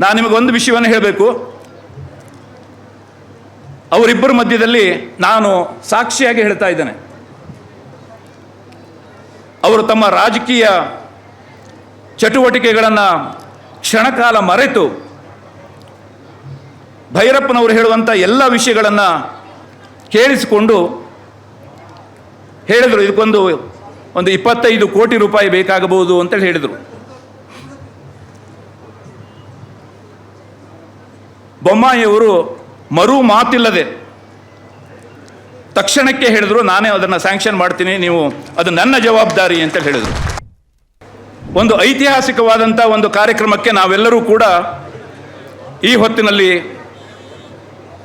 ನಾನು ಒಂದು ವಿಷಯವನ್ನು ಹೇಳಬೇಕು. ಅವರಿಬ್ಬರ ಮಧ್ಯದಲ್ಲಿ ನಾನು ಸಾಕ್ಷಿಯಾಗಿ ಹೇಳ್ತಾ ಇದ್ದೇನೆ. ಅವರು ತಮ್ಮ ರಾಜಕೀಯ ಚಟುವಟಿಕೆಗಳನ್ನು ಕ್ಷಣಕಾಲ ಮರೆತು ಭೈರಪ್ಪನವರು ಹೇಳುವಂಥ ಎಲ್ಲ ವಿಷಯಗಳನ್ನು ಕೇಳಿಸಿಕೊಂಡು ಹೇಳಿದರು. ಇದಕ್ಕೊಂದು ಒಂದು ಇಪ್ಪತ್ತೈದು ಕೋಟಿ ರೂಪಾಯಿ ಬೇಕಾಗಬಹುದು ಅಂತೇಳಿ ಹೇಳಿದರು. ಬೊಮ್ಮಾಯಿಯವರು ಮರು ಮಾತಿಲ್ಲದೆ ತಕ್ಷಣಕ್ಕೆ ಹೇಳಿದ್ರು, ನಾನೇ ಅದನ್ನು ಸ್ಯಾಂಕ್ಷನ್ ಮಾಡ್ತೀನಿ, ನೀವು ಅದು ನನ್ನ ಜವಾಬ್ದಾರಿ ಅಂತ ಹೇಳಿದರು. ಒಂದು ಐತಿಹಾಸಿಕವಾದಂಥ ಒಂದು ಕಾರ್ಯಕ್ರಮಕ್ಕೆ ನಾವೆಲ್ಲರೂ ಕೂಡ ಈ ಹೊತ್ತಿನಲ್ಲಿ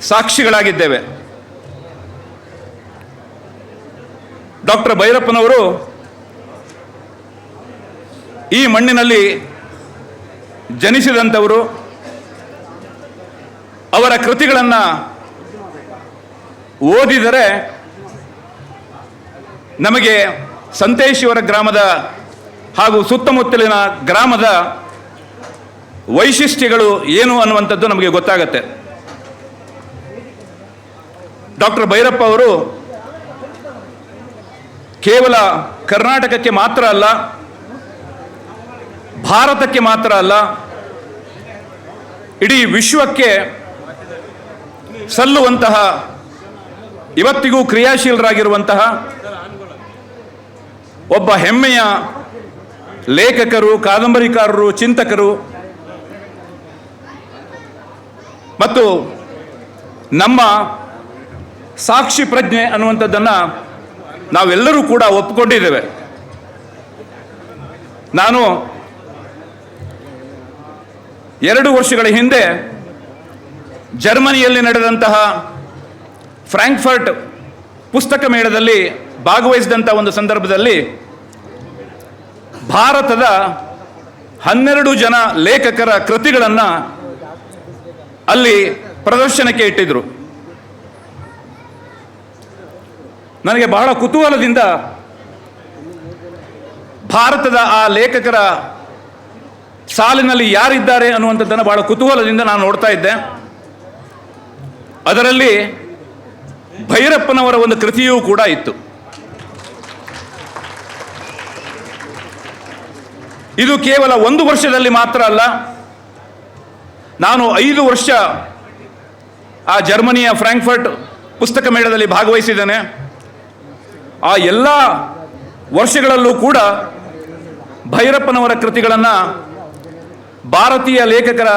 ಸಾಕ್ಷಿಗಳಾಗಿದ್ದೇವೆ. ಡಾಕ್ಟರ್ ಭೈರಪ್ಪನವರು ಈ ಮಣ್ಣಿನಲ್ಲಿ ಜನಿಸಿದಂಥವರು ಅವರ ಕೃತಿಗಳನ್ನು ಓದಿದರೆ ನಮಗೆ ಸಂತೇಶ್ವರ ಗ್ರಾಮದ ಹಾಗೂ ಸುತ್ತಮುತ್ತಲಿನ ಗ್ರಾಮದ ವೈಶಿಷ್ಟ್ಯಗಳು ಏನು ಅನ್ನುವಂಥದ್ದು ನಮಗೆ ಗೊತ್ತಾಗತ್ತೆ. ಡಾಕ್ಟರ್ ಭೈರಪ್ಪ ಅವರು ಕೇವಲ ಕರ್ನಾಟಕಕ್ಕೆ ಮಾತ್ರ ಅಲ್ಲ, ಭಾರತಕ್ಕೆ ಮಾತ್ರ ಅಲ್ಲ, ಇಡೀ ವಿಶ್ವಕ್ಕೆ ಸಲ್ಲುವಂತಹ, ಇವತ್ತಿಗೂ ಕ್ರಿಯಾಶೀಲರಾಗಿರುವಂತಹ ಒಬ್ಬ ಹೆಮ್ಮೆಯ ಲೇಖಕರು, ಕಾದಂಬರಿಕಾರರು, ಚಿಂತಕರು ಮತ್ತು ನಮ್ಮ ಸಾಕ್ಷಿ ಪ್ರಜ್ಞೆ ಅನ್ನುವಂಥದ್ದನ್ನು ನಾವೆಲ್ಲರೂ ಕೂಡ ಒಪ್ಪಿಕೊಂಡಿದ್ದೇವೆ ನಾನು ಎರಡು ವರ್ಷಗಳ ಹಿಂದೆ ಜರ್ಮನಿಯಲ್ಲಿ ನಡೆದಂತಹ ಫ್ರಾಂಕ್ಫರ್ಟ್ ಪುಸ್ತಕ ಮೇಳದಲ್ಲಿ ಭಾಗವಹಿಸಿದಂಥ ಒಂದು ಸಂದರ್ಭದಲ್ಲಿ ಭಾರತದ ಹನ್ನೆರಡು ಜನ ಲೇಖಕರ ಕೃತಿಗಳನ್ನು ಅಲ್ಲಿ ಪ್ರದರ್ಶನಕ್ಕೆ ಇಟ್ಟಿದ್ರು. ನನಗೆ ಬಹಳ ಕುತೂಹಲದಿಂದ ಭಾರತದ ಆ ಲೇಖಕರ ಸಾಲಿನಲ್ಲಿ ಯಾರಿದ್ದಾರೆ ಅನ್ನುವಂಥದ್ದನ್ನು ಬಹಳ ಕುತೂಹಲದಿಂದ ನಾನು ನೋಡ್ತಾ ಇದ್ದೆ. ಅದರಲ್ಲಿ ಭೈರಪ್ಪನವರ ಒಂದು ಕೃತಿಯೂ ಕೂಡ ಇತ್ತು. ಇದು ಕೇವಲ ಒಂದು ವರ್ಷದಲ್ಲಿ ಮಾತ್ರ ಅಲ್ಲ, ನಾನು ಐದು ವರ್ಷ ಆ ಜರ್ಮನಿಯ ಫ್ರಾಂಕ್ಫರ್ಟ್ ಪುಸ್ತಕ ಮೇಳದಲ್ಲಿ ಭಾಗವಹಿಸಿದ್ದೇನೆ. ಆ ಎಲ್ಲ ವರ್ಷಗಳಲ್ಲೂ ಕೂಡ ಭೈರಪ್ಪನವರ ಕೃತಿಗಳನ್ನು ಭಾರತೀಯ ಲೇಖಕರ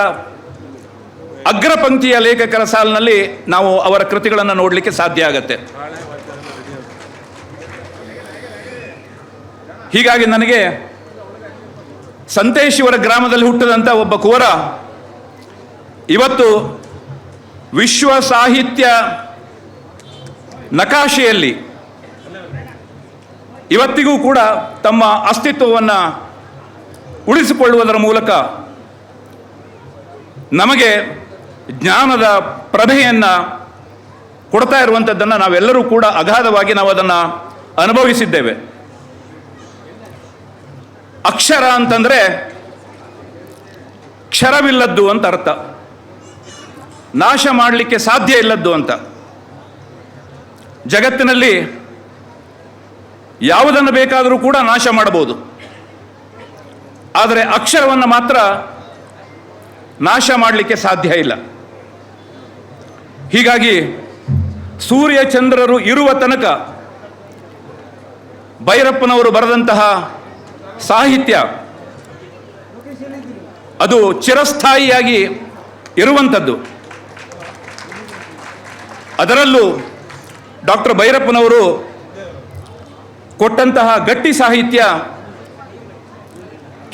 ಅಗ್ರಪಂಕ್ತಿಯ ಲೇಖಕರ ಸಾಲಿನಲ್ಲಿ ನಾವು ಅವರ ಕೃತಿಗಳನ್ನು ನೋಡಲಿಕ್ಕೆ ಸಾಧ್ಯ ಆಗತ್ತೆ. ಹೀಗಾಗಿ ನನಗೆ ಸಂತೇಶಿವರ ಗ್ರಾಮದಲ್ಲಿ ಹುಟ್ಟಿದಂಥ ಒಬ್ಬ ಕುವರ ಇವತ್ತು ವಿಶ್ವ ಸಾಹಿತ್ಯ ನಕಾಶೆಯಲ್ಲಿ ಇವತ್ತಿಗೂ ಕೂಡ ತಮ್ಮ ಅಸ್ತಿತ್ವವನ್ನು ಉಳಿಸಿಕೊಳ್ಳುವುದರ ಮೂಲಕ ನಮಗೆ ಜ್ಞಾನದ ಪ್ರಭೆಯನ್ನು ಕೊಡ್ತಾ ಇರುವಂಥದ್ದನ್ನು ನಾವೆಲ್ಲರೂ ಕೂಡ ಅಗಾಧವಾಗಿ ನಾವು ಅದನ್ನು ಅನುಭವಿಸಿದ್ದೇವೆ. ಅಕ್ಷರ ಅಂತಂದರೆ ಕ್ಷರವಿಲ್ಲದ್ದು ಅಂತ ಅರ್ಥ. ನಾಶ ಮಾಡಲಿಕ್ಕೆ ಸಾಧ್ಯ ಇಲ್ಲದ್ದು ಅಂತ. ಜಗತ್ತಿನಲ್ಲಿ ಯಾವುದನ್ನು ಬೇಕಾದರೂ ಕೂಡ ನಾಶ ಮಾಡಬಹುದು. ಆದರೆ ಅಕ್ಷರವನ್ನು ಮಾತ್ರ ನಾಶ ಮಾಡಲಿಕ್ಕೆ ಸಾಧ್ಯ ಇಲ್ಲ. ಹೀಗಾಗಿ ಸೂರ್ಯ ಚಂದ್ರರು ಇರುವ ತನಕ ಭೈರಪ್ಪನವರು ಬರೆದಂತಹ ಸಾಹಿತ್ಯ ಅದು ಚಿರಸ್ಥಾಯಿಯಾಗಿ ಇರುವಂಥದ್ದು. ಅದರಲ್ಲೂ ಡಾಕ್ಟರ್ ಭೈರಪ್ಪನವರು ಕೊಟ್ಟಂತಹ ಗಟ್ಟಿ ಸಾಹಿತ್ಯ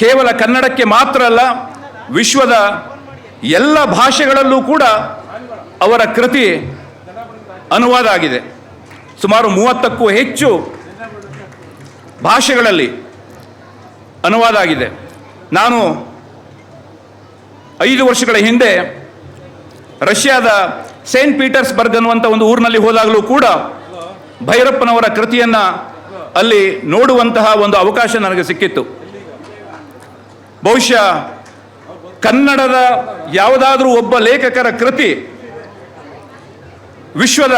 ಕೇವಲ ಕನ್ನಡಕ್ಕೆ ಮಾತ್ರ ಅಲ್ಲ, ವಿಶ್ವದ ಎಲ್ಲ ಭಾಷೆಗಳಲ್ಲೂ ಕೂಡ ಅವರ ಕೃತಿ ಅನುವಾದ ಆಗಿದೆ. ಸುಮಾರು ಮೂವತ್ತಕ್ಕೂ ಹೆಚ್ಚು ಭಾಷೆಗಳಲ್ಲಿ ಅನುವಾದ ಆಗಿದೆ. ನಾನು ಐದು ವರ್ಷಗಳ ಹಿಂದೆ ರಷ್ಯಾದ ಸೇಂಟ್ ಪೀಟರ್ಸ್ಬರ್ಗ್ ಅನ್ನುವಂಥ ಒಂದು ಊರಿನಲ್ಲಿ ಹೋದಾಗಲೂ ಕೂಡ ಭೈರಪ್ಪನವರ ಕೃತಿಯನ್ನು ಅಲ್ಲಿ ನೋಡುವಂತಹ ಒಂದು ಅವಕಾಶ ನನಗೆ ಸಿಕ್ಕಿತ್ತು. ಬಹುಶಃ ಕನ್ನಡದ ಯಾವುದಾದ್ರೂ ಒಬ್ಬ ಲೇಖಕರ ಕೃತಿ ವಿಶ್ವದ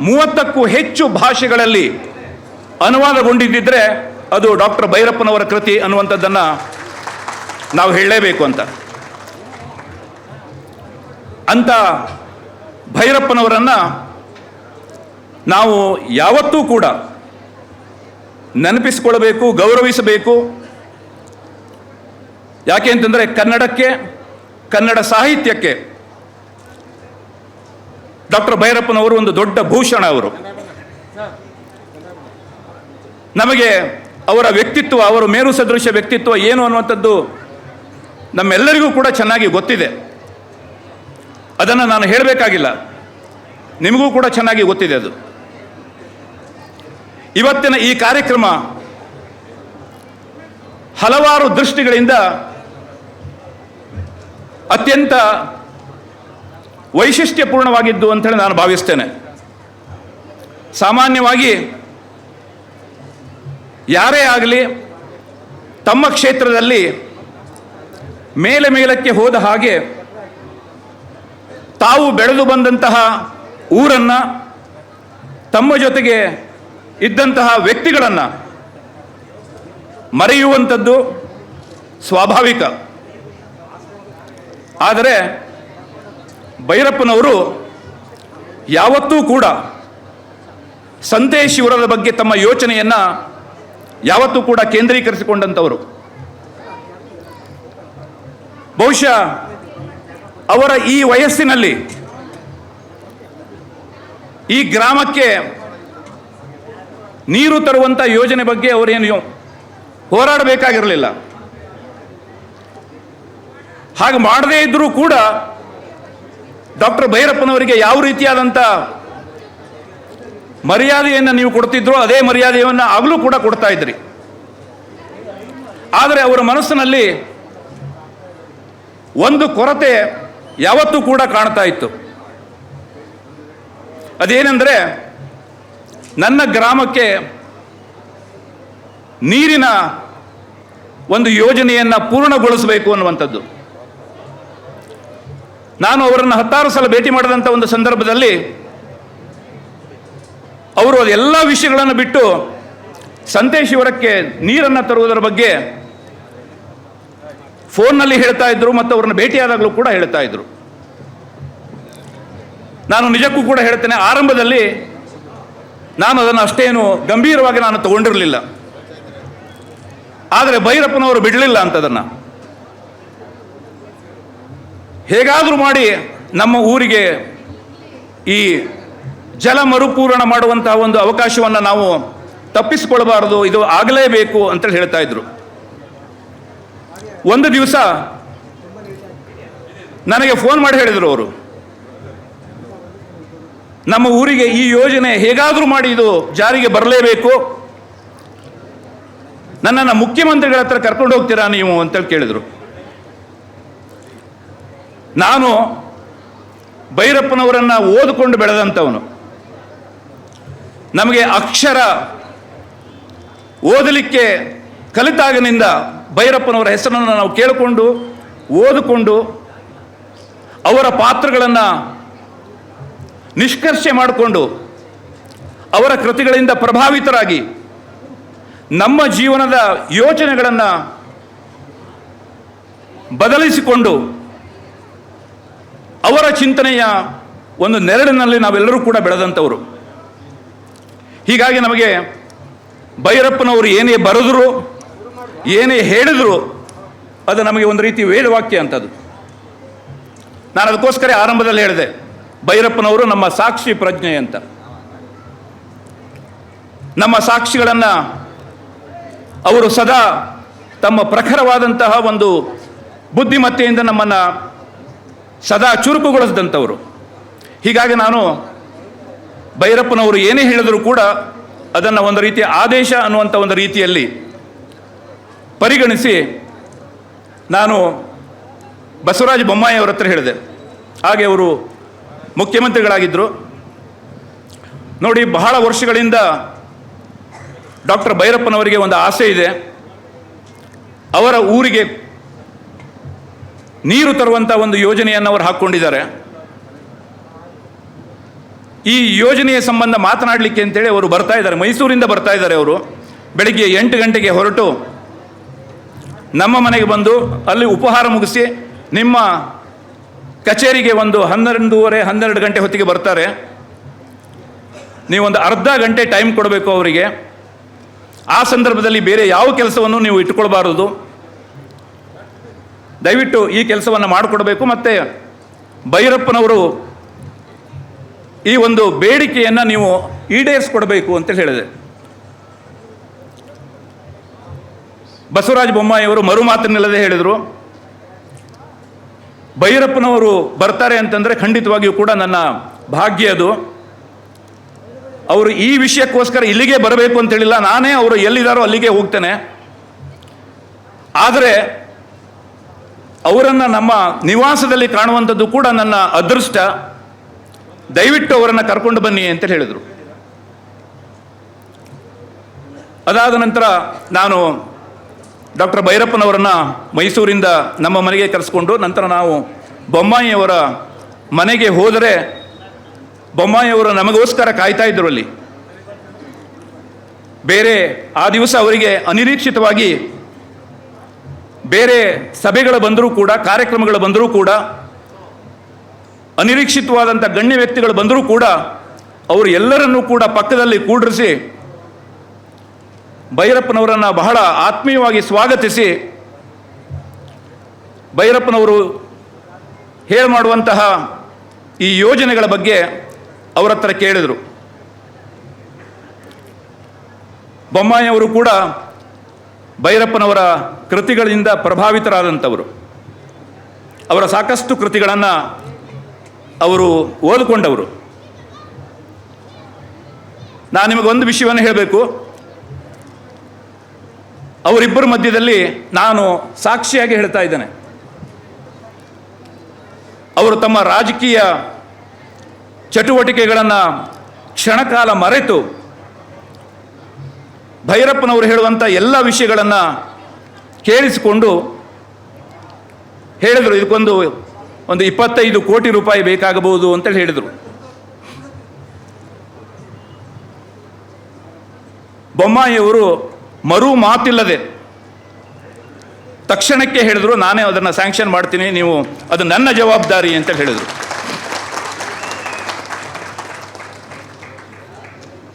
ಮೂವತ್ತಕ್ಕೂ ಹೆಚ್ಚು ಭಾಷೆಗಳಲ್ಲಿ ಅನುವಾದಗೊಂಡಿದ್ದಿದ್ರೆ ಅದು ಡಾಕ್ಟರ್ ಭೈರಪ್ಪನವರ ಕೃತಿ ಅನ್ನುವಂಥದ್ದನ್ನು ನಾವು ಹೇಳಲೇಬೇಕು ಅಂತ. ಅಂತ ಭೈರಪ್ಪನವರನ್ನು ನಾವು ಯಾವತ್ತೂ ಕೂಡ ನೆನಪಿಸಿಕೊಳ್ಳಬೇಕು, ಗೌರವಿಸಬೇಕು. ಯಾಕೆ ಅಂತಂದರೆ ಕನ್ನಡಕ್ಕೆ, ಕನ್ನಡ ಸಾಹಿತ್ಯಕ್ಕೆ ಡಾಕ್ಟರ್ ಭೈರಪ್ಪನವರು ಒಂದು ದೊಡ್ಡ ಭೂಷಣ ಅವರು. ನಮಗೆ ಅವರ ವ್ಯಕ್ತಿತ್ವ, ಅವರ ಮೇರು ಸದೃಶ ವ್ಯಕ್ತಿತ್ವ ಏನು ಅನ್ನುವಂಥದ್ದು ನಮ್ಮೆಲ್ಲರಿಗೂ ಕೂಡ ಚೆನ್ನಾಗಿ ಗೊತ್ತಿದೆ. ಅದನ್ನು ನಾನು ಹೇಳಬೇಕಾಗಿಲ್ಲ. ನಿಮಗೂ ಕೂಡ ಚೆನ್ನಾಗಿ ಗೊತ್ತಿದೆ ಅದು. ಇವತ್ತಿನ ಈ ಕಾರ್ಯಕ್ರಮ ಹಲವಾರು ದೃಷ್ಟಿಗಳಿಂದ ಅತ್ಯಂತ ವೈಶಿಷ್ಟ್ಯಪೂರ್ಣವಾಗಿದ್ದು ಅಂತೇಳಿ ನಾನು ಭಾವಿಸ್ತೇನೆ. ಸಾಮಾನ್ಯವಾಗಿ ಯಾರೇ ಆಗಲಿ ತಮ್ಮ ಕ್ಷೇತ್ರದಲ್ಲಿ ಮೇಲೆ ಮೇಲಕ್ಕೆ ಹೋದ ಹಾಗೆ ತಾವು ಬೆಳೆದು ಬಂದಂತಹ ಊರನ್ನು, ತಮ್ಮ ಜೊತೆಗೆ ಇದ್ದಂತಹ ವ್ಯಕ್ತಿಗಳನ್ನು ಮರೆಯುವಂಥದ್ದು ಸ್ವಾಭಾವಿಕ. ಆದರೆ ಭೈರಪ್ಪನವರು ಯಾವತ್ತೂ ಕೂಡ ಸಂತೇಶಿವರದ ಬಗ್ಗೆ ತಮ್ಮ ಯೋಚನೆಯನ್ನು ಯಾವತ್ತೂ ಕೂಡ ಕೇಂದ್ರೀಕರಿಸಿಕೊಂಡಂಥವರು. ಬಹುಶಃ ಅವರ ಈ ವಯಸ್ಸಿನಲ್ಲಿ ಈ ಗ್ರಾಮಕ್ಕೆ ನೀರು ತರುವಂಥ ಯೋಜನೆ ಬಗ್ಗೆ ಅವರೇನು ಹೋರಾಡಬೇಕಾಗಿರಲಿಲ್ಲ. ಹಾಗೆ ಮಾಡದೇ ಇದ್ದರೂ ಕೂಡ ಡಾಕ್ಟರ್ ಭೈರಪ್ಪನವರಿಗೆ ಯಾವ ರೀತಿಯಾದಂಥ ಮರ್ಯಾದೆಯನ್ನು ನೀವು ಕೊಡ್ತಿದ್ರೋ ಅದೇ ಮರ್ಯಾದೆಯನ್ನು ಆಗಲೂ ಕೂಡ ಕೊಡ್ತಾ ಇದ್ರಿ. ಆದರೆ ಅವರ ಮನಸ್ಸಿನಲ್ಲಿ ಒಂದು ಕೊರತೆ ಯಾವತ್ತೂ ಕೂಡ ಕಾಣ್ತಾ ಇತ್ತು. ಅದೇನೆಂದರೆ ನನ್ನ ಗ್ರಾಮಕ್ಕೆ ನೀರಿನ ಒಂದು ಯೋಜನೆಯನ್ನು ಪೂರ್ಣಗೊಳಿಸಬೇಕು ಅನ್ನುವಂಥದ್ದು. ನಾನು ಅವರನ್ನು ಹತ್ತಾರು ಸಲ ಭೇಟಿ ಮಾಡಿದಂಥ ಒಂದು ಸಂದರ್ಭದಲ್ಲಿ ಅವರು ಅದೆಲ್ಲ ವಿಷಯಗಳನ್ನು ಬಿಟ್ಟು ಸಂತೇಶಿವರಕ್ಕೆ ನೀರನ್ನು ತರುವುದರ ಬಗ್ಗೆ ಫೋನ್ನಲ್ಲಿ ಹೇಳ್ತಾ ಇದ್ರು ಮತ್ತು ಅವ್ರನ್ನ ಭೇಟಿಯಾದಾಗಲೂ ಕೂಡ ಹೇಳ್ತಾ ಇದ್ರು. ನಾನು ನಿಜಕ್ಕೂ ಕೂಡ ಹೇಳ್ತೇನೆ, ಆರಂಭದಲ್ಲಿ ನಾನು ಅದನ್ನು ಅಷ್ಟೇನು ಗಂಭೀರವಾಗಿ ನಾನು ತಗೊಂಡಿರಲಿಲ್ಲ. ಆದರೆ ಭೈರಪ್ಪನವರು ಬಿಡಲಿಲ್ಲ ಅಂತದನ್ನು. ಹೇಗಾದರೂ ಮಾಡಿ ನಮ್ಮ ಊರಿಗೆ ಈ ಜಲ ಮರುಪೂರಣ ಮಾಡುವಂತಹ ಒಂದು ಅವಕಾಶವನ್ನು ನಾವು ತಪ್ಪಿಸಿಕೊಳ್ಬಾರದು, ಇದು ಆಗಲೇಬೇಕು ಅಂತೇಳಿ ಹೇಳ್ತಾ ಇದ್ರು. ಒಂದು ದಿವಸ ನನಗೆ ಫೋನ್ ಮಾಡಿ ಹೇಳಿದರು ಅವರು. ನಮ್ಮ ಊರಿಗೆ ಈ ಯೋಜನೆ ಹೇಗಾದರೂ ಮಾಡಿ ಇದು ಜಾರಿಗೆ ಬರಲೇಬೇಕು. ನನ್ನನ್ನು ಮುಖ್ಯಮಂತ್ರಿಗಳ ಹತ್ರ ಕರ್ಕೊಂಡು ಹೋಗ್ತೀರಾ ನೀವು ಅಂತೇಳಿ ಕೇಳಿದರು. ನಾನು ಭೈರಪ್ಪನವರನ್ನು ಓದಿಕೊಂಡು ಬೆಳೆದಂಥವನು. ನಮಗೆ ಅಕ್ಷರ ಓದಲಿಕ್ಕೆ ಕಲಿತಾಗನಿಂದ ಭೈರಪ್ಪನವರ ಹೆಸರನ್ನು ನಾವು ಕೇಳಿಕೊಂಡು, ಓದಿಕೊಂಡು, ಅವರ ಪಾತ್ರಗಳನ್ನು ನಿಷ್ಕರ್ಷೆ ಮಾಡಿಕೊಂಡು, ಅವರ ಕೃತಿಗಳಿಂದ ಪ್ರಭಾವಿತರಾಗಿ ನಮ್ಮ ಜೀವನದ ಯೋಚನೆಗಳನ್ನು ಬದಲಿಸಿಕೊಂಡು ಅವರ ಚಿಂತನೆಯ ಒಂದು ನೆರಳಿನಲ್ಲಿ ನಾವೆಲ್ಲರೂ ಕೂಡ ಬೆಳೆದಂಥವರು. ಹೀಗಾಗಿ ನಮಗೆ ಭೈರಪ್ಪನವರು ಏನೇ ಬರೆದ್ರು, ಏನೇ ಹೇಳಿದ್ರು, ಅದು ನಮಗೆ ಒಂದು ರೀತಿ ವೇದವಾಕ್ಯ ಅಂಥದ್ದು ನಾನು ಅದಕ್ಕೋಸ್ಕರ ಆರಂಭದಲ್ಲಿ ಹೇಳಿದೆ, ಭೈರಪ್ಪನವರು ನಮ್ಮ ಸಾಕ್ಷಿ ಪ್ರಜ್ಞೆ ಅಂತ. ನಮ್ಮ ಸಾಕ್ಷಿಗಳನ್ನು ಅವರು ಸದಾ ತಮ್ಮ ಪ್ರಖರವಾದಂತಹ ಒಂದು ಬುದ್ಧಿಮತ್ತೆಯಿಂದ ನಮ್ಮನ್ನು ಸದಾ ಚುರುಕುಗೊಳಿಸಿದಂಥವರು. ಹೀಗಾಗಿ ನಾನು ಭೈರಪ್ಪನವರು ಏನೇ ಹೇಳಿದರೂ ಕೂಡ ಅದನ್ನು ಒಂದು ರೀತಿಯ ಆದೇಶ ಅನ್ನುವಂಥ ಒಂದು ರೀತಿಯಲ್ಲಿ ಪರಿಗಣಿಸಿ ನಾನು ಬಸವರಾಜ ಬೊಮ್ಮಾಯಿ ಅವರ ಹತ್ರ ಹೇಳಿದೆ. ಹಾಗೆ ಅವರು ಮುಖ್ಯಮಂತ್ರಿಗಳಾಗಿದ್ದರು. ನೋಡಿ, ಬಹಳ ವರ್ಷಗಳಿಂದ ಡಾಕ್ಟರ್ ಭೈರಪ್ಪನವರಿಗೆ ಒಂದು ಆಸೆ ಇದೆ. ಅವರ ಊರಿಗೆ ನೀರು ತರುವಂಥ ಒಂದು ಯೋಜನೆಯನ್ನು ಅವರು ಹಾಕ್ಕೊಂಡಿದ್ದಾರೆ. ಈ ಯೋಜನೆಯ ಸಂಬಂಧ ಮಾತನಾಡಲಿಕ್ಕೆ ಅಂತೇಳಿ ಅವರು ಬರ್ತಾ ಇದ್ದಾರೆ. ಮೈಸೂರಿಂದ ಬರ್ತಾ ಇದ್ದಾರೆ ಅವರು. ಬೆಳಿಗ್ಗೆ ಎಂಟು ಗಂಟೆಗೆ ಹೊರಟು ನಮ್ಮ ಮನೆಗೆ ಬಂದು ಅಲ್ಲಿ ಉಪಹಾರ ಮುಗಿಸಿ ನಿಮ್ಮ ಕಚೇರಿಗೆ ಒಂದು ಹನ್ನೆರಡೂವರೆ, ಹನ್ನೆರಡು ಗಂಟೆ ಹೊತ್ತಿಗೆ ಬರ್ತಾರೆ. ನೀವೊಂದು ಅರ್ಧ ಗಂಟೆ ಟೈಮ್ ಕೊಡಬೇಕು ಅವರಿಗೆ. ಆ ಸಂದರ್ಭದಲ್ಲಿ ಬೇರೆ ಯಾವ ಕೆಲಸವನ್ನು ನೀವು ಇಟ್ಕೊಳ್ಬಾರದು. ದಯವಿಟ್ಟು ಈ ಕೆಲಸವನ್ನು ಮಾಡಿಕೊಡಬೇಕು. ಮತ್ತು ಭೈರಪ್ಪನವರು ಈ ಒಂದು ಬೇಡಿಕೆಯನ್ನು ನೀವು ಈಡೇರಿಸ್ಕೊಡ್ಬೇಕು ಅಂತ ಹೇಳಿದೆ. ಬಸವರಾಜ ಬೊಮ್ಮಾಯಿಯವರು ಮರು ಮಾತನ್ನಿಲ್ಲದೆ ಹೇಳಿದರು. ಭೈರಪ್ಪನವರು ಬರ್ತಾರೆ ಅಂತಂದರೆ ಖಂಡಿತವಾಗಿಯೂ ಕೂಡ ನನ್ನ ಭಾಗ್ಯ ಅದು. ಅವರು ಈ ವಿಷಯಕ್ಕೋಸ್ಕರ ಇಲ್ಲಿಗೆ ಬರಬೇಕು ಅಂತ ಹೇಳಿಲ್ಲ. ನಾನೇ ಅವರು ಎಲ್ಲಿದ್ದಾರೋ ಅಲ್ಲಿಗೆ ಹೋಗ್ತೇನೆ. ಆದರೆ ಅವರನ್ನು ನಮ್ಮ ನಿವಾಸದಲ್ಲಿ ಕಾಣುವಂಥದ್ದು ಕೂಡ ನನ್ನ ಅದೃಷ್ಟ. ದಯವಿಟ್ಟು ಅವರನ್ನು ಕರ್ಕೊಂಡು ಬನ್ನಿ ಅಂತ ಹೇಳಿದರು. ಅದಾದ ನಂತರ ನಾನು ಡಾಕ್ಟರ್ ಭೈರಪ್ಪನವರನ್ನು ಮೈಸೂರಿಂದ ನಮ್ಮ ಮನೆಗೆ ಕರೆಸ್ಕೊಂಡು ನಂತರ ನಾವು ಬೊಮ್ಮಾಯಿಯವರ ಮನೆಗೆ ಹೋದರೆ ಬೊಮ್ಮಾಯಿಯವರು ನಮಗೋಸ್ಕರ ಕಾಯ್ತಾ ಇದ್ದರು ಅಲ್ಲಿ. ಬೇರೆ ಆ ದಿವಸ ಅವರಿಗೆ ಅನಿರೀಕ್ಷಿತವಾಗಿ ಬೇರೆ ಸಭೆಗಳು ಬಂದರೂ ಕೂಡ, ಕಾರ್ಯಕ್ರಮಗಳು ಬಂದರೂ ಕೂಡ, ಅನಿರೀಕ್ಷಿತವಾದಂಥ ಗಣ್ಯ ವ್ಯಕ್ತಿಗಳು ಬಂದರೂ ಕೂಡ, ಅವರು ಎಲ್ಲರನ್ನೂ ಕೂಡ ಪಕ್ಕದಲ್ಲಿ ಕೂಡಿರಿಸಿ, ಭೈರಪ್ಪನವರನ್ನು ಬಹಳ ಆತ್ಮೀಯವಾಗಿ ಸ್ವಾಗತಿಸಿ, ಭೈರಪ್ಪನವರು ಹೇಳಿ ಮಾಡುವಂತಹ ಈ ಯೋಜನೆಗಳ ಬಗ್ಗೆ ಅವರ ಹತ್ರ ಕೇಳಿದರು. ಬೊಮ್ಮಾಯಿಯವರು ಕೂಡ ಭೈರಪ್ಪನವರ ಕೃತಿಗಳಿಂದ ಪ್ರಭಾವಿತರಾದಂಥವರು. ಅವರ ಸಾಕಷ್ಟು ಕೃತಿಗಳನ್ನು ಅವರು ಓದಿಕೊಂಡವರು. ನಾನು ನಿಮಗೊಂದು ವಿಷಯವನ್ನು ಹೇಳಬೇಕು. ಅವರಿಬ್ಬರ ಮಧ್ಯದಲ್ಲಿ ನಾನು ಸಾಕ್ಷಿಯಾಗಿ ಹೇಳ್ತಾ ಇದ್ದೇನೆ. ಅವರು ತಮ್ಮ ರಾಜಕೀಯ ಚಟುವಟಿಕೆಗಳನ್ನು ಕ್ಷಣಕಾಲ ಮರೆತು ಭೈರಪ್ಪನವರು ಹೇಳುವಂಥ ಎಲ್ಲ ವಿಷಯಗಳನ್ನು ಕೇಳಿಸಿಕೊಂಡು ಹೇಳಿದರು, ಇದಕ್ಕೊಂದು ಒಂದು ಇಪ್ಪತ್ತೈದು ಕೋಟಿ ರೂಪಾಯಿ ಬೇಕಾಗಬಹುದು ಅಂತೇಳಿ ಹೇಳಿದರು. ಬೊಮ್ಮಾಯಿಯವರು ಮರು ಮಾತಿಲ್ಲದೆ ತಕ್ಷಣಕ್ಕೆ ಹೇಳಿದರು, ನಾನೇ ಅದನ್ನು ಸ್ಯಾಂಕ್ಷನ್ ಮಾಡ್ತೀನಿ, ನೀವು ಅದು ನನ್ನ ಜವಾಬ್ದಾರಿ ಅಂತ ಹೇಳಿದರು.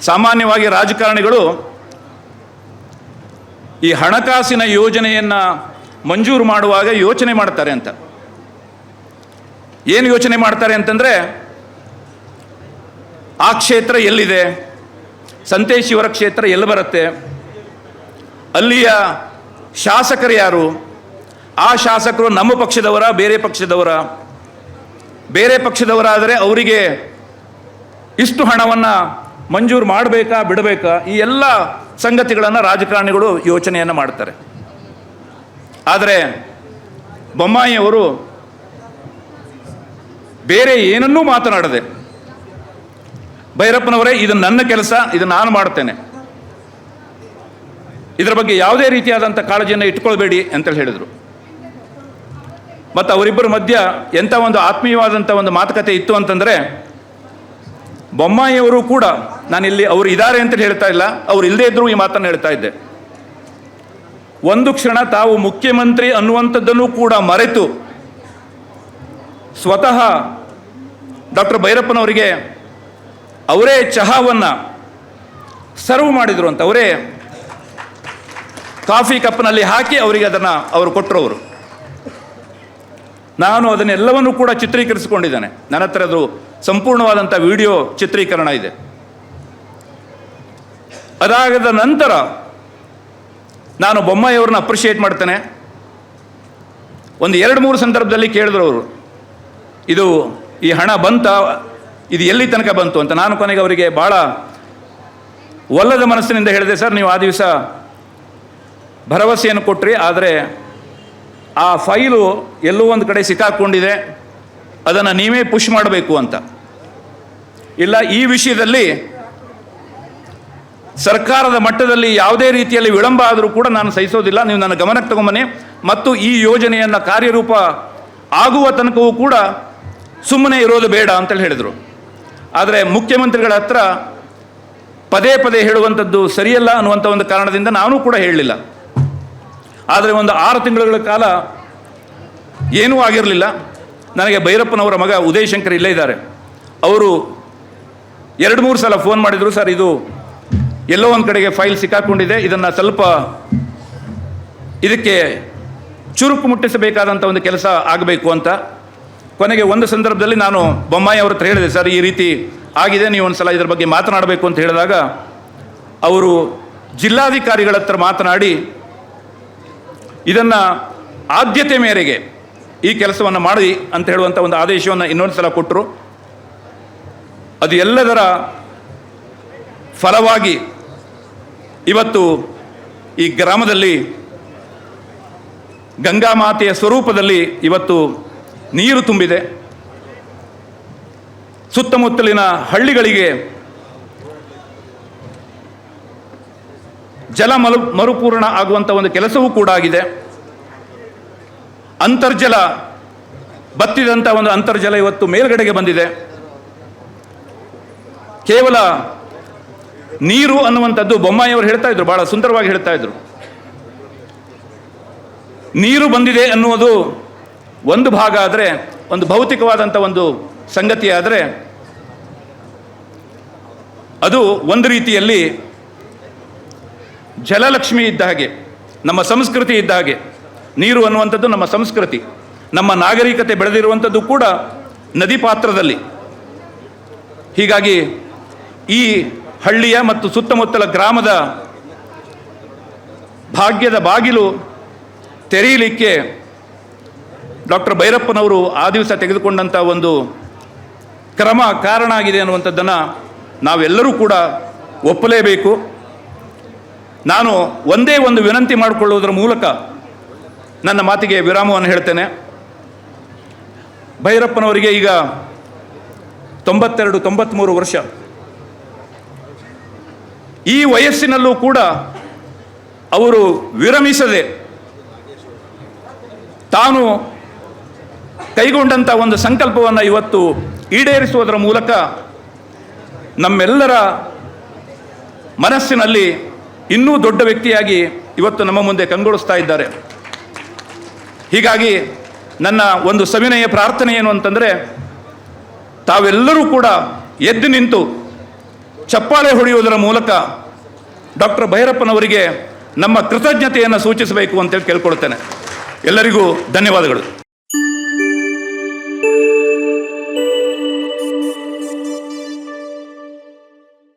ಸಾಮಾನ್ಯವಾಗಿ ರಾಜಕಾರಣಿಗಳು ಈ ಹಣಕಾಸಿನ ಯೋಜನೆಯನ್ನು ಮಂಜೂರು ಮಾಡುವಾಗ ಯೋಚನೆ ಮಾಡ್ತಾರೆ ಅಂತ. ಏನು ಯೋಚನೆ ಮಾಡ್ತಾರೆ ಅಂತಂದರೆ, ಆ ಕ್ಷೇತ್ರ ಎಲ್ಲಿದೆ? ಸಂತೇಶಿವರ ಕ್ಷೇತ್ರ ಎಲ್ಲಿ ಬರುತ್ತೆ? ಅಲ್ಲಿಯ ಶಾಸಕರು ಯಾರು? ಆ ಶಾಸಕರು ನಮ್ಮ ಪಕ್ಷದವರ, ಬೇರೆ ಪಕ್ಷದವರ? ಬೇರೆ ಪಕ್ಷದವರಾದರೆ ಅವರಿಗೆ ಇಷ್ಟು ಹಣವನ್ನು ಮಂಜೂರು ಮಾಡಬೇಕಾ, ಬಿಡಬೇಕಾ? ಈ ಎಲ್ಲ ಸಂಗತಿಗಳನ್ನು ರಾಜಕಾರಣಿಗಳು ಯೋಚನೆಯನ್ನು ಮಾಡ್ತಾರೆ. ಆದರೆ ಬೊಮ್ಮಾಯಿಯವರು ಬೇರೆ ಏನನ್ನೂ ಮಾತನಾಡದೆ, ಭೈರಪ್ಪನವರೇ, ಇದು ನನ್ನ ಕೆಲಸ, ಇದು ನಾನು ಮಾಡ್ತೇನೆ. ಇದರ ಬಗ್ಗೆ ಯಾವುದೇ ರೀತಿಯಾದಂಥ ಕಾಳಜಿಯನ್ನು ಇಟ್ಕೊಳ್ಬೇಡಿ ಅಂತೇಳಿ ಹೇಳಿದರು. ಮತ್ತು ಅವರಿಬ್ಬರ ಮಧ್ಯ ಎಂಥ ಒಂದು ಆತ್ಮೀಯವಾದಂಥ ಒಂದು ಮಾತುಕತೆ ಇತ್ತು ಅಂತಂದರೆ ಬೊಮ್ಮಾಯಿಯವರು ಕೂಡ ನಾನಿಲ್ಲಿ ಅವರು ಇದ್ದಾರೆ ಅಂತ ಹೇಳ್ತಾ ಇಲ್ಲ, ಅವ್ರು ಇಲ್ಲದೇ ಇದ್ದರೂ ಈ ಮಾತನ್ನು ಹೇಳ್ತಾ ಇದ್ದೆ. ಒಂದು ಕ್ಷಣ ತಾವು ಮುಖ್ಯಮಂತ್ರಿ ಅನ್ನುವಂಥದ್ದನ್ನು ಕೂಡ ಮರೆತು ಸ್ವತಃ ಡಾಕ್ಟರ್ ಭೈರಪ್ಪನವರಿಗೆ ಅವರೇ ಚಹಾವನ್ನು ಸರ್ವ್ ಮಾಡಿದರು ಅಂತ, ಅವರೇ ಕಾಫಿ ಕಪ್ನಲ್ಲಿ ಹಾಕಿ ಅವರಿಗೆ ಅದನ್ನು ಅವರು ಕೊಟ್ಟರು ಅವರು. ನಾನು ಅದನ್ನೆಲ್ಲವನ್ನು ಕೂಡ ಚಿತ್ರೀಕರಿಸಿಕೊಂಡಿದ್ದೇನೆ. ನನ್ನ ಹತ್ರ ಅದು ಸಂಪೂರ್ಣವಾದಂಥ ವಿಡಿಯೋ ಚಿತ್ರೀಕರಣ ಇದೆ. ಅದಾಗದ ನಂತರ ನಾನು ಬೊಮ್ಮಾಯಿಯವ್ರನ್ನ ಅಪ್ರಿಷಿಯೇಟ್ ಮಾಡ್ತೇನೆ. ಒಂದು ಎರಡು ಮೂರು ಸಂದರ್ಭದಲ್ಲಿ ಕೇಳಿದ್ರು ಅವರು, ಇದು ಈ ಹಣ ಬಂತ, ಇದು ಎಲ್ಲಿ ತನಕ ಬಂತು ಅಂತ. ನಾನು ಕೊನೆಗೆ ಅವರಿಗೆ ಭಾಳ ಒಲ್ಲದ ಮನಸ್ಸಿನಿಂದ ಹೇಳಿದೆ, ಸರ್, ನೀವು ಆ ದಿವಸ ಭರವಸೆಯನ್ನು ಕೊಟ್ಟ್ರಿ ಆದರೆ ಆ ಫೈಲು ಎಲ್ಲೋ ಒಂದು ಕಡೆ ಸಿಕ್ಕಾಕ್ಕೊಂಡಿದೆ ಅದನ್ನು ನೀವೇ ಪುಷ್ ಮಾಡಬೇಕು ಅಂತ. ಇಲ್ಲ, ಈ ವಿಷಯದಲ್ಲಿ ಸರ್ಕಾರದ ಮಟ್ಟದಲ್ಲಿ ಯಾವುದೇ ರೀತಿಯಲ್ಲಿ ವಿಳಂಬ ಆದರೂ ಕೂಡ ನಾನು ಸಹಿಸೋದಿಲ್ಲ, ನೀವು ನನ್ನ ಗಮನಕ್ಕೆ ತಗೊಂಬನ್ನಿ. ಮತ್ತು ಈ ಯೋಜನೆಯನ್ನು ಕಾರ್ಯರೂಪ ಆಗುವ ತನಕವೂ ಕೂಡ ಸುಮ್ಮನೆ ಇರೋದು ಬೇಡ ಅಂತೇಳಿ ಹೇಳಿದರು. ಆದರೆ ಮುಖ್ಯಮಂತ್ರಿಗಳ ಹತ್ರ ಪದೇ ಪದೇ ಹೇಳುವಂಥದ್ದು ಸರಿಯಲ್ಲ ಅನ್ನುವಂಥ ಒಂದು ಕಾರಣದಿಂದ ನಾನು ಕೂಡ ಹೇಳಲಿಲ್ಲ. ಆದರೆ ಒಂದು ಆರು ತಿಂಗಳುಗಳ ಕಾಲ ಏನೂ ಆಗಿರಲಿಲ್ಲ. ನನಗೆ ಭೈರಪ್ಪನವರ ಮಗ ಉದಯ್ ಶಂಕರ್ ಇಲ್ಲೇ ಇದ್ದಾರೆ. ಅವರು ಎರಡು ಮೂರು ಸಲ ಫೋನ್ ಮಾಡಿದರು, ಸರ್, ಇದು ಎಲ್ಲೋ ಒಂದು ಕಡೆಗೆ ಫೈಲ್ ಸಿಕ್ಕಾಕೊಂಡಿದೆ, ಇದನ್ನು ಸ್ವಲ್ಪ ಇದಕ್ಕೆ ಚುರುಕು ಮುಟ್ಟಿಸಬೇಕಾದಂಥ ಒಂದು ಕೆಲಸ ಆಗಬೇಕು ಅಂತ. ಕೊನೆಗೆ ಒಂದು ಸಂದರ್ಭದಲ್ಲಿ ನಾನು ಬೊಮ್ಮಾಯಿ ಅವ್ರ ಹತ್ರ ಹೇಳಿದೆ, ಸರ್, ಈ ರೀತಿ ಆಗಿದೆ, ನೀವು ಒಂದು ಸಲ ಇದ್ರ ಬಗ್ಗೆ ಮಾತನಾಡಬೇಕು ಅಂತ ಹೇಳಿದಾಗ ಅವರು ಜಿಲ್ಲಾಧಿಕಾರಿಗಳ ಹತ್ರ ಮಾತನಾಡಿ ಇದನ್ನು ಆದ್ಯತೆ ಮೇರೆಗೆ ಈ ಕೆಲಸವನ್ನು ಮಾಡಿ ಅಂತ ಹೇಳುವಂಥ ಒಂದು ಆದೇಶವನ್ನು ಇನ್ನೊಂದು ಸಲ ಕೊಟ್ಟರು ಅದು ಎಲ್ಲದರ ಫಲವಾಗಿ ಇವತ್ತು ಈ ಗ್ರಾಮದಲ್ಲಿ ಗಂಗಾ ಮಾತೆಯ ಸ್ವರೂಪದಲ್ಲಿ ಇವತ್ತು ನೀರು ತುಂಬಿದೆ. ಸುತ್ತಮುತ್ತಲಿನ ಹಳ್ಳಿಗಳಿಗೆ ಜಲ ಮರು ಮರುಪೂರ್ಣ ಆಗುವಂಥ ಒಂದು ಕೆಲಸವೂ ಕೂಡ ಆಗಿದೆ. ಅಂತರ್ಜಲ ಬತ್ತಿದಂಥ ಒಂದು ಅಂತರ್ಜಲ ಇವತ್ತು ಮೇಲ್ಗಡೆಗೆ ಬಂದಿದೆ. ಕೇವಲ ನೀರು ಅನ್ನುವಂಥದ್ದು ಬೊಮ್ಮಾಯಿಯವರು ಹೇಳ್ತಾ ಇದ್ರು, ಬಹಳ ಸುಂದರವಾಗಿ ಹೇಳ್ತಾ ಇದ್ರು. ನೀರು ಬಂದಿದೆ ಅನ್ನುವುದು ಒಂದು ಭಾಗ ಆದರೆ, ಒಂದು ಭೌತಿಕವಾದಂಥ ಒಂದು ಸಂಗತಿ ಆದರೆ ಅದು ಒಂದು ರೀತಿಯಲ್ಲಿ ಜಲಲಕ್ಷ್ಮಿ ಇದ್ದ ಹಾಗೆ, ನಮ್ಮ ಸಂಸ್ಕೃತಿ ಇದ್ದ ಹಾಗೆ, ನೀರು ಅನ್ನುವಂಥದ್ದು ನಮ್ಮ ಸಂಸ್ಕೃತಿ. ನಮ್ಮ ನಾಗರಿಕತೆ ಬೆಳೆದಿರುವಂಥದ್ದು ಕೂಡ ನದಿ ಪಾತ್ರದಲ್ಲಿ. ಹೀಗಾಗಿ ಈ ಹಳ್ಳಿಯ ಮತ್ತು ಸುತ್ತಮುತ್ತಲ ಗ್ರಾಮದ ಭಾಗ್ಯದ ಬಾಗಿಲು ತೆರೆಯಲಿಕ್ಕೆ ಡಾಕ್ಟರ್ ಭೈರಪ್ಪನವರು ಆ ದಿವಸ ತೆಗೆದುಕೊಂಡಂಥ ಒಂದು ಕ್ರಮ ಕಾರಣ ಆಗಿದೆ ಅನ್ನುವಂಥದ್ದನ್ನು ನಾವೆಲ್ಲರೂ ಕೂಡ ಒಪ್ಪಲೇಬೇಕು. ನಾನು ಒಂದೇ ಒಂದು ವಿನಂತಿ ಮಾಡಿಕೊಳ್ಳುವುದರ ಮೂಲಕ ನನ್ನ ಮಾತಿಗೆ ವಿರಾಮವನ್ನು ಹೇಳ್ತೇನೆ. ಭೈರಪ್ಪನವರಿಗೆ ಈಗ ತೊಂಬತ್ತೆರಡು ತೊಂಬತ್ತ್ಮೂರು ವರ್ಷ. ಈ ವಯಸ್ಸಿನಲ್ಲೂ ಕೂಡ ಅವರು ವಿರಮಿಸದೆ ತಾನು ಕೈಗೊಂಡಂಥ ಒಂದು ಸಂಕಲ್ಪವನ್ನು ಇವತ್ತು ಈಡೇರಿಸುವುದರ ಮೂಲಕ ನಮ್ಮೆಲ್ಲರ ಮನಸ್ಸಿನಲ್ಲಿ ಇನ್ನೂ ದೊಡ್ಡ ವ್ಯಕ್ತಿಯಾಗಿ ಇವತ್ತು ನಮ್ಮ ಮುಂದೆ ಕಂಗೊಳಿಸ್ತಾ ಇದ್ದಾರೆ. ಹೀಗಾಗಿ ನನ್ನ ಒಂದು ಸವಿನಯ ಪ್ರಾರ್ಥನೆ ಏನು ಅಂತಂದರೆ, ತಾವೆಲ್ಲರೂ ಕೂಡ ಎದ್ದು ನಿಂತು ಚಪ್ಪಾಳೆ ಹೊಡೆಯುವುದರ ಮೂಲಕ ಡಾಕ್ಟರ್ ಭೈರಪ್ಪನವರಿಗೆ ನಮ್ಮ ಕೃತಜ್ಞತೆಯನ್ನು ಸೂಚಿಸಬೇಕು ಅಂತೇಳಿ ಕೇಳ್ಕೊಳ್ತೇನೆ. ಎಲ್ಲರಿಗೂ ಧನ್ಯವಾದಗಳು.